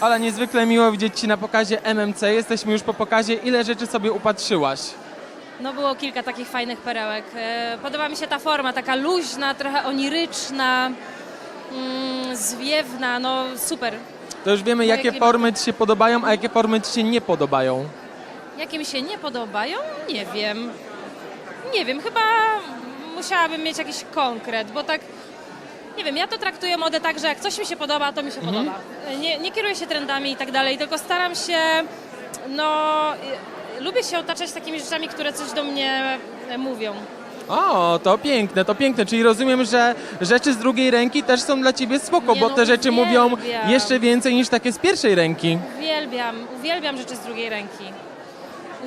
Ale niezwykle miło widzieć Ci na pokazie MMC. Jesteśmy już po pokazie. Ile rzeczy sobie upatrzyłaś? No było kilka takich fajnych perełek. E, Podoba mi się ta forma, taka luźna, trochę oniryczna, mm, zwiewna, no super. To już wiemy, jakie klimaty. formy Ci się podobają, a jakie formy Ci się nie podobają. Jakie mi się nie podobają? Nie wiem. Nie wiem, chyba musiałabym mieć jakiś konkret, bo tak, nie wiem, ja to traktuję modę tak, że jak coś mi się podoba, to mi się podoba. Nie, nie kieruję się trendami i tak dalej, tylko staram się, no, lubię się otaczać takimi rzeczami, które coś do mnie e, mówią. O, to piękne, to piękne. Czyli rozumiem, że rzeczy z drugiej ręki też są dla Ciebie spoko, Nie bo no, te rzeczy mówią uwielbiam. jeszcze więcej niż takie z pierwszej ręki. Uwielbiam, uwielbiam rzeczy z drugiej ręki.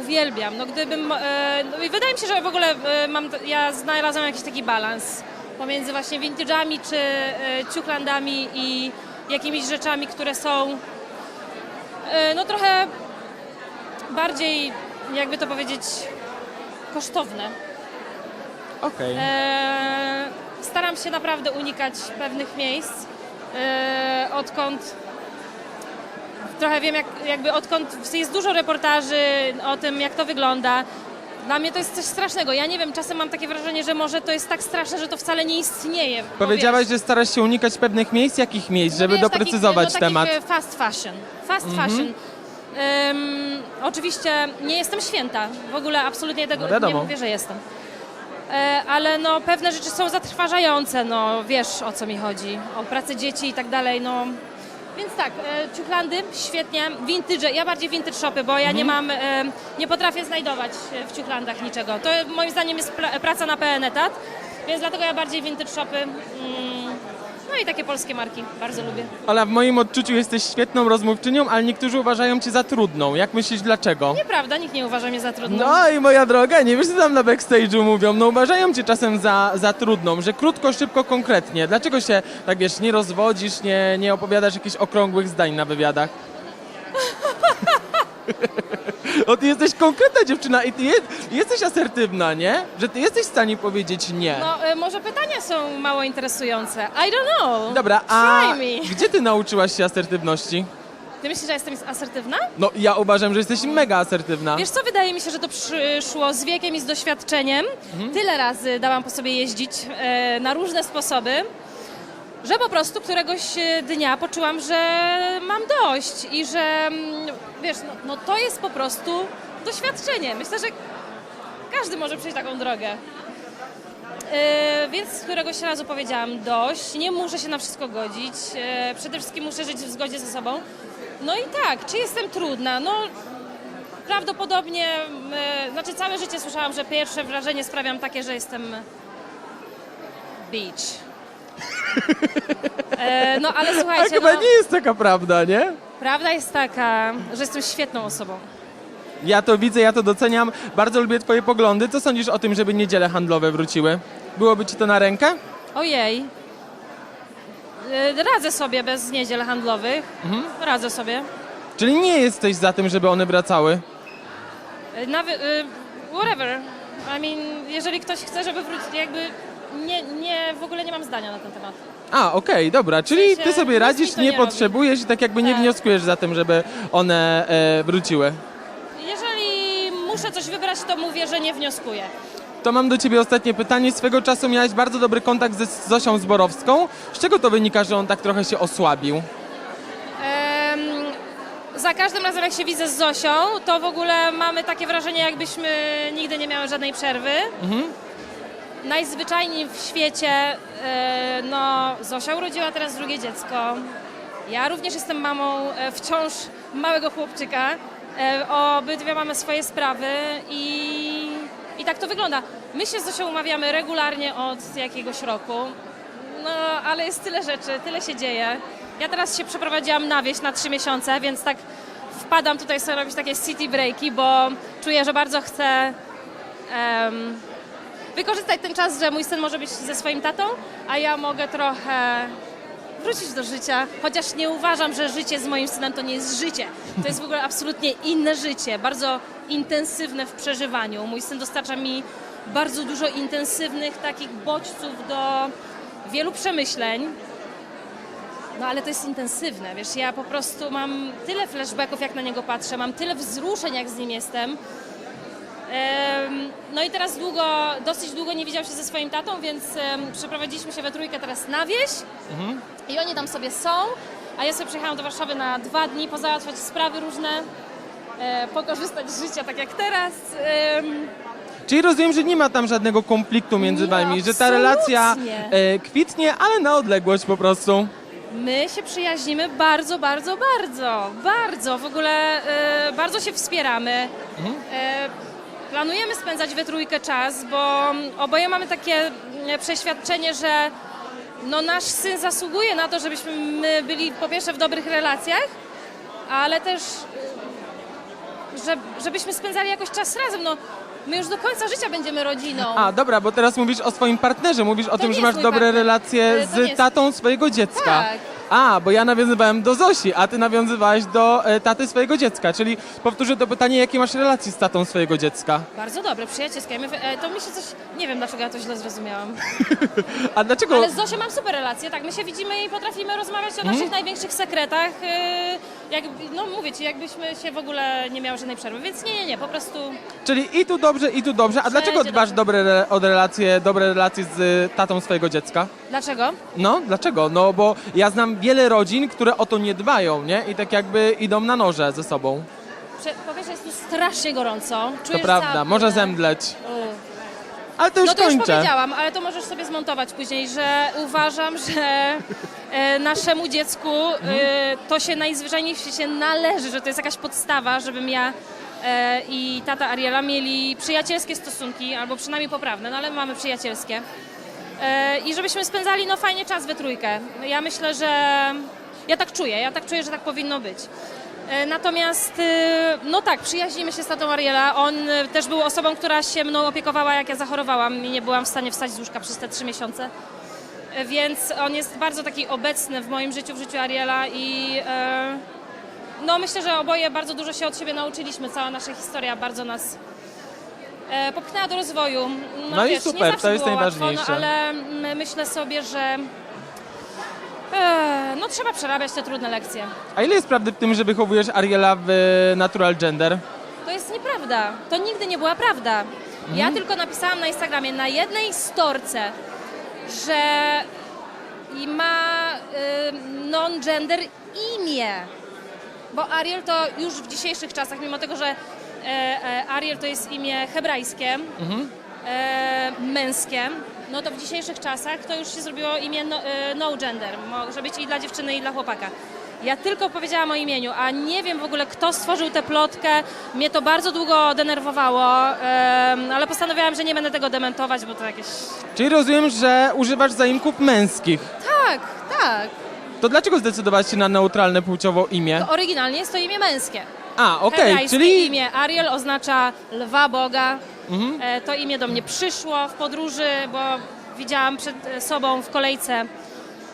Uwielbiam. No gdybym. E, no i wydaje mi się, że w ogóle e, mam, ja znalazłam jakiś taki balans pomiędzy właśnie vintage'ami czy e, ciuchlandami i jakimiś rzeczami, które są e, no trochę bardziej, jakby to powiedzieć, kosztowne. Okej. E, staram się naprawdę unikać pewnych miejsc, e, odkąd trochę wiem, jak, jakby odkąd jest dużo reportaży o tym, jak to wygląda. Dla mnie to jest coś strasznego. Ja nie wiem, czasem mam takie wrażenie, że może to jest tak straszne, że to wcale nie istnieje. bo Powiedziałaś, wiesz, że starasz się unikać pewnych miejsc. Jakich miejsc, no żeby wiesz, doprecyzować takich, no, temat? Takich e, fast fashion. Fast fashion. Ym, oczywiście nie jestem święta. W ogóle absolutnie tego No wiadomo. nie mówię, że jestem. E, ale no, pewne rzeczy są zatrważające, no wiesz o co mi chodzi, o pracę dzieci i tak dalej, no. Więc tak, e, ciuchlandy, świetnie, vintage, ja bardziej vintage shopy, bo ja nie Mhm. mam, e, nie potrafię znajdować e, w ciuchlandach niczego. To moim zdaniem jest pra- praca na pełen etat, więc dlatego ja bardziej vintage shopy, mm, i takie polskie marki, bardzo lubię. Ola, w moim odczuciu jesteś świetną rozmówczynią, ale niektórzy uważają cię za trudną. Jak myślisz, dlaczego? Nieprawda, nikt nie uważa mnie za trudną. No i moja droga, nie wiesz co tam na backstage'u mówią, no uważają cię czasem za, za trudną, że krótko, szybko, konkretnie. Dlaczego się, tak wiesz, nie rozwodzisz, nie, nie opowiadasz jakichś okrągłych zdań na wywiadach? O, ty jesteś konkretna dziewczyna i ty je, jesteś asertywna, nie? Że ty jesteś w stanie powiedzieć nie. No, e, może pytania są mało interesujące. I don't know. Dobra, a Try me. gdzie ty nauczyłaś się asertywności? Ty myślisz, że jestem asertywna? No ja uważam, że jesteś mega asertywna. Wiesz co, wydaje mi się, że to przyszło z wiekiem i z doświadczeniem. Mhm. Tyle razy dałam po sobie jeździć e, na różne sposoby, że po prostu któregoś e, dnia poczułam, że mam dość i że mm, wiesz, no, no to jest po prostu doświadczenie. Myślę, że każdy może przejść taką drogę. E, więc któregoś razu powiedziałam dość, nie muszę się na wszystko godzić, e, przede wszystkim muszę żyć w zgodzie ze sobą. No i tak, czy jestem trudna? No prawdopodobnie, e, znaczy całe życie słyszałam, że pierwsze wrażenie sprawiam takie, że jestem beach. E, no ale słuchajcie, chyba no, nie jest taka prawda, nie? prawda jest taka, że jestem świetną osobą. Ja to widzę, ja to doceniam. Bardzo lubię twoje poglądy. Co sądzisz o tym, żeby niedziele handlowe wróciły? Byłoby ci to na rękę? Ojej. E, Radzę sobie bez niedziel handlowych. Radzę sobie. Czyli nie jesteś za tym, żeby one wracały? E, Nawy- e, whatever. I mean, jeżeli ktoś chce, żeby wrócić, jakby nie, nie, w ogóle nie mam zdania na ten temat. A, okej, dobra. Czyli sensie, ty sobie nic radzisz, to nie nie robi. potrzebujesz i tak jakby nie Tak. wnioskujesz za tym, żeby one e, wróciły. Jeżeli muszę coś wybrać, to mówię, że nie wnioskuję. To mam do ciebie ostatnie pytanie. Swego czasu miałeś bardzo dobry kontakt ze Zosią Zborowską. Z czego to wynika, że on tak trochę się osłabił? Em, za każdym razem, jak się widzę z Zosią, to w ogóle mamy takie wrażenie, jakbyśmy nigdy nie miały żadnej przerwy. Najzwyczajniej w świecie, e, no, Zosia urodziła teraz drugie dziecko. Ja również jestem mamą e, wciąż małego chłopczyka. E, obydwie mamy swoje sprawy i, i tak to wygląda. My się z Zosią umawiamy regularnie od jakiegoś roku. No, ale jest tyle rzeczy, tyle się dzieje. Ja teraz się przeprowadziłam na wieś na trzy miesiące, więc tak wpadam tutaj sobie robić takie city breaki, bo czuję, że bardzo chcę em, wykorzystać ten czas, że mój syn może być ze swoim tatą, a ja mogę trochę wrócić do życia, chociaż nie uważam, że życie z moim synem to nie jest życie. To jest w ogóle absolutnie inne życie, bardzo intensywne w przeżywaniu. Mój syn dostarcza mi bardzo dużo intensywnych takich bodźców do wielu przemyśleń. No ale to jest intensywne, wiesz, ja po prostu mam tyle flashbacków, jak na niego patrzę, mam tyle wzruszeń, jak z nim jestem. No i teraz długo, dosyć długo nie widział się ze swoim tatą, więc przeprowadziliśmy się we trójkę teraz na wieś i oni tam sobie są, a ja sobie przyjechałam do Warszawy na dwa dni, pozałatwiać sprawy różne, e, pokorzystać z życia tak jak teraz. Czyli rozumiem, że nie ma tam żadnego konfliktu między Nie, wami, że ta relacja absolutnie. e, kwitnie, ale na odległość po prostu. My się przyjaźnimy bardzo, bardzo, bardzo, bardzo. W ogóle e, bardzo się wspieramy. E, planujemy spędzać we trójkę czas, bo oboje mamy takie e, przeświadczenie, że no, nasz syn zasługuje na to, żebyśmy my byli po pierwsze w dobrych relacjach, ale też że, żebyśmy spędzali jakoś czas razem. No, my już do końca życia będziemy rodziną. A, dobra, bo teraz mówisz o swoim partnerze, mówisz o tym, nie że masz dobre partner. relacje to z tatą swojego dziecka. Tak. A, bo ja nawiązywałem do Zosi, a ty nawiązywałeś do e, taty swojego dziecka, czyli powtórzę to pytanie, jakie masz relacje z tatą swojego dziecka? Bardzo dobre, przyjacielskie. E, to mi się coś. Nie wiem dlaczego ja to źle zrozumiałam. A dlaczego... Ale z Zosią mam super relacje, tak. My się widzimy i potrafimy rozmawiać o naszych największych sekretach. Yy, jak, no mówię ci, jakbyśmy się w ogóle nie miały żadnej przerwy. Więc nie, nie, nie, po prostu. Czyli i tu dobrze, i tu dobrze. A dlaczego Wszędzie dbasz dobrze. dobre, re- o relacje, dobre relacje z y, tatą swojego dziecka? Dlaczego? No, dlaczego? No, bo ja znam wiele rodzin, które o to nie dbają, nie? I tak jakby idą na noże ze sobą. Prze- po pierwsze jest tu strasznie gorąco. To Czujesz prawda, zapłynę. może zemdleć. Ale to już No to już kończę. powiedziałam, ale to możesz sobie zmontować później, że uważam, że e, naszemu dziecku e, to się najzwyczajniej w świecie należy, że to jest jakaś podstawa, żebym ja e, i tata Ariela mieli przyjacielskie stosunki, albo przynajmniej poprawne, no ale mamy przyjacielskie. E, I żebyśmy spędzali no fajnie czas we trójkę. Ja myślę, że ja tak czuję, ja tak czuję, że tak powinno być. E, Natomiast, e, no tak, przyjaźnimy się z tatą Ariela. On e, też był osobą, która się mną opiekowała, jak ja zachorowałam i nie byłam w stanie wstać z łóżka przez te trzy miesiące. E, Więc on jest bardzo taki obecny w moim życiu, w życiu Ariela i no myślę, że oboje bardzo dużo się od siebie nauczyliśmy. Cała nasza historia bardzo nas e, popchnęła do rozwoju. No i wiesz, super, nie zawsze to jest było najważniejsze. Łatwo, no, ale mm, myślę sobie, że e, no trzeba przerabiać te trudne lekcje. A ile jest prawdy w tym, że wychowujesz Ariela w e, natural gender? To jest nieprawda. To nigdy nie była prawda. Ja tylko napisałam na Instagramie na jednej storce, że i ma y, non-gender imię. Bo Ariel to już w dzisiejszych czasach, mimo tego, że Ariel to jest imię hebrajskie, e, męskie, no to w dzisiejszych czasach to już się zrobiło imię no, e, no gender. Może być i dla dziewczyny, i dla chłopaka. Ja tylko powiedziałam o imieniu, a nie wiem w ogóle, kto stworzył tę plotkę. Mnie to bardzo długo denerwowało, ale postanowiłam, że nie będę tego dementować, bo to jakieś... Czyli rozumiem, że używasz zaimków męskich. Tak, tak. To dlaczego zdecydowałaś się na neutralne płciowo imię? To oryginalnie jest to imię męskie. A, okej, Hebrajskie czyli... imię Ariel oznacza lwa Boga. E, to imię do mnie przyszło w podróży, bo widziałam przed e, sobą w kolejce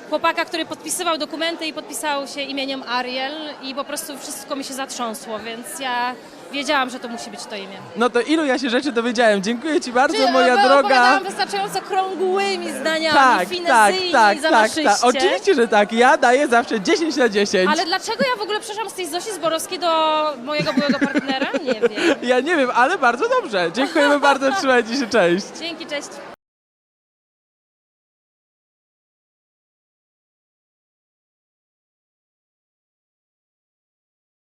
chłopaka, który podpisywał dokumenty i podpisał się imieniem Ariel i po prostu wszystko mi się zatrząsło, więc ja wiedziałam, że to musi być to imię. No to ilu ja się rzeczy dowiedziałem. Dziękuję ci bardzo, Czy, moja e, droga. Opowiadałam wystarczająco krągłymi zdaniami, Tak, tak, finezyjnie tak, i tak, zamaszyście. tak. Oczywiście, że tak. Ja daję zawsze 10 na 10. Ale dlaczego ja w ogóle przeszłam z tej Zosi Zborowskiej do mojego byłego partnera? Nie wiem. Ja nie wiem, ale bardzo dobrze. Dziękujemy bardzo, trzymajcie się, cześć. Dzięki, cześć.